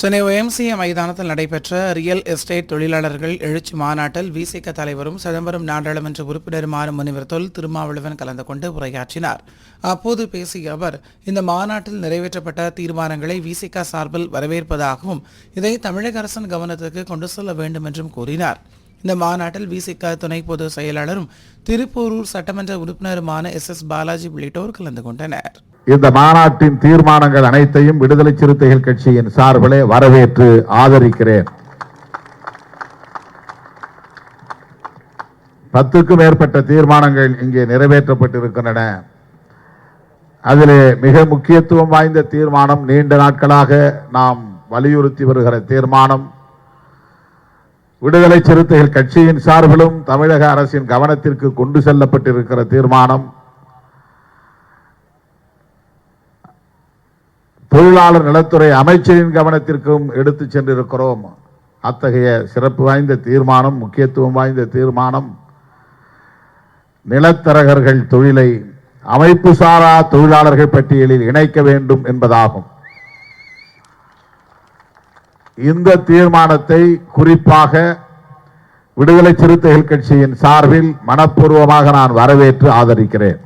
Chennai YMCA மைதானத்தில் நடைபெற்ற real estate தொழிலாளர்கள் எழுச்சி மாநாட்டில் விசிக தலைவரும் சிதம்பரம் நாடாளுமன்ற உறுப்பினருமான முனிவர் தொல் திருமாவளவன் கலந்து கொண்டு உரையாற்றினார். அப்போது பேசிய அவர் இந்த மாநாட்டில் நிறைவேற்றப்பட்ட தீர்மானங்களை விசிக சார்பில் வரவேற்பதாகவும் இதை தமிழக அரசின் கவனத்துக்கு கொண்டு செல்ல வேண்டும் என்றும் கூறினார். இந்த மாநாட்டில் விசிக துணை பொதுச் செயலாளரும் திருப்போரூர் சட்டமன்ற உறுப்பினருமான எஸ் எஸ் பாலாஜி உள்ளிட்டோர் கலந்து கொண்டனர். இந்த மாநாட்டின் தீர்மானங்கள் அனைத்தையும் விடுதலை சிறுத்தைகள் கட்சியின் சார்பிலே வரவேற்று ஆதரிக்கிறேன். பத்துக்கும் மேற்பட்ட தீர்மானங்கள் இங்கே நிறைவேற்றப்பட்டிருக்கின்றன. அதிலே மிக முக்கியத்துவம் வாய்ந்த தீர்மானம் நீண்ட நாட்களாக நாம் வலியுறுத்தி வருகிற தீர்மானம். விடுதலை சிறுத்தைகள் கட்சியின் சார்பிலும் தமிழக அரசின் கவனத்திற்கு கொண்டு செல்லப்பட்டிருக்கிற தீர்மானம். தொழிலாளர் நலத்துறை அமைச்சரின் கவனத்திற்கும் எடுத்து சென்றிருக்கிறோம். அத்தகைய சிறப்பு வாய்ந்த தீர்மானம் முக்கியத்துவம் வாய்ந்த தீர்மானம் நிலத்தரகர்கள் தொழிலை அமைப்பு சாரா தொழிலாளர்கள் பட்டியலில் இணைக்க வேண்டும் என்பதாகும். இந்த தீர்மானத்தை குறிப்பாக விடுதலை சிறுத்தைகள் கட்சியின் சார்பில் மனப்பூர்வமாக நான் வரவேற்று ஆதரிக்கிறேன்.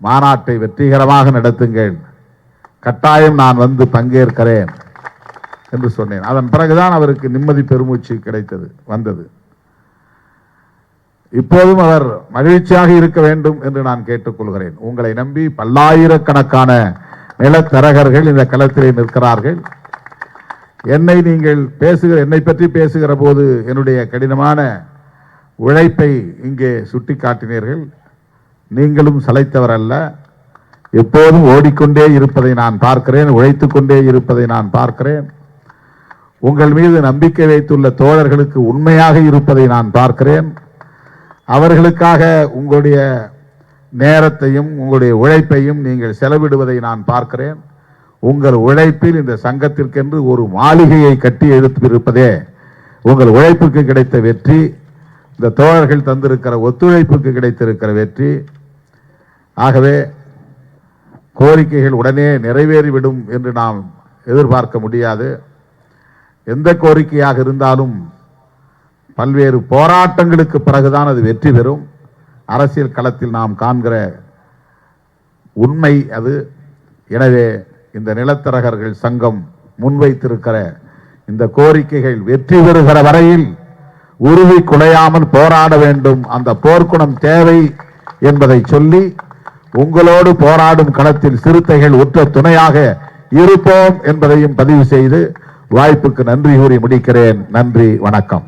மாநாட்டை வெற்றிகரமாக நடத்துங்கள். கட்டாயம் நான் வந்து பங்கேற்கிறேன் என்று சொன்னேன். அதன் பிறகுதான் அவருக்கு நிம்மதி பெருமூச்சு கிடைத்தது வந்தது. இப்போதும் அவர் மகிழ்ச்சியாக இருக்க வேண்டும் என்று நான் கேட்டுக்கொள்கிறேன். உங்களை நம்பி பல்லாயிரக்கணக்கான நிலத்தரகர்கள் இந்த களத்திலே நிற்கிறார்கள். என்னை நீங்கள் பேசுகிற என்னை பற்றி பேசுகிற போது என்னுடைய கடினமான உழைப்பை இங்கே சுட்டிக்காட்டினீர்கள். நீங்களும் சளைத்தவர் அல்ல எப்போதும் ஓடிக்கொண்டே இருப்பதை நான் பார்க்கிறேன் உழைத்து கொண்டே இருப்பதை நான் பார்க்கிறேன். உங்கள் மீது நம்பிக்கை வைத்துள்ள தோழர்களுக்கு உண்மையாக இருப்பதை நான் பார்க்கிறேன். அவர்களுக்காக உங்களுடைய நேரத்தையும் உங்களுடைய உழைப்பையும் நீங்கள் செலவிடுவதை நான் பார்க்கிறேன். உங்கள் உழைப்பில் இந்த சங்கத்திற்கென்று ஒரு மாளிகையை கட்டி எழுத்திருப்பதே உங்கள் உழைப்புக்கு கிடைத்த வெற்றி இந்த தோழர்கள் தந்திருக்கிற ஒத்துழைப்புக்கு கிடைத்திருக்கிற வெற்றி. ஆகவே கோரிக்கைகள் உடனே நிறைவேறிவிடும் என்று நாம் எதிர்பார்க்க முடியாது. எந்த கோரிக்கையாக இருந்தாலும் பல்வேறு போராட்டங்களுக்கு பிறகுதான் அது வெற்றி பெறும். அரசியல் களத்தில் நாம் காண்கிற உண்மை அது. எனவே இந்த நிலத்தரகர்கள் சங்கம் முன்வைத்திருக்கிற இந்த கோரிக்கைகள் வெற்றி பெறுகிற வரையில் உருவி குலையாமல் போராட வேண்டும். அந்த போர்க்குணம் தேவை என்பதை சொல்லி உங்களோடு போராடும் களத்தில் சிறுத்தைகள் உற்ற துணையாக இருப்போம் என்பதையும் பதிவு செய்து வாய்ப்புக்கு நன்றி கூறி முடிக்கிறேன். நன்றி வணக்கம்.